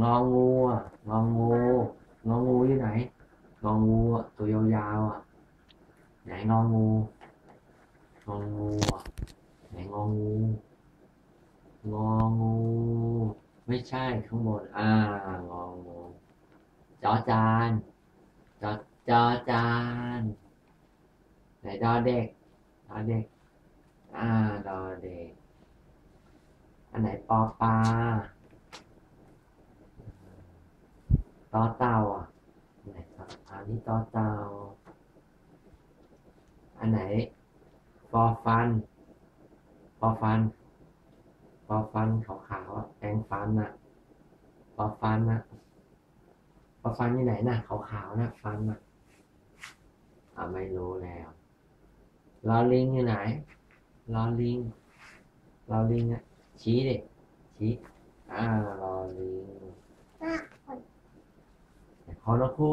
งองูอะงองูงองูอยู่ไหนงองูอะตัวยาวๆอะไหนงองูงองูอะไหนงองูงองู ไม่ใช่ข้างบนอ่างองูจอจานจอจอจานไหนดอเด็กดอเด็กอ่าดอเด็กอันไหนปอปลา ต่อเตาอะอันไหนอันนี้ต่อเตาอันไหนฟอฟันฟอฟันฟอฟันขาวๆอะแปรงฟันนะฟอฟันนะฟอฟันที่ไหนน่ะขาวๆนะฟันนะอ่าไม่รู้แล้วลอลิงอยู่ไหนลอลิงลอลิงอะชี้ดิชี้อ่ารอลิงอ่ะขอนกคู่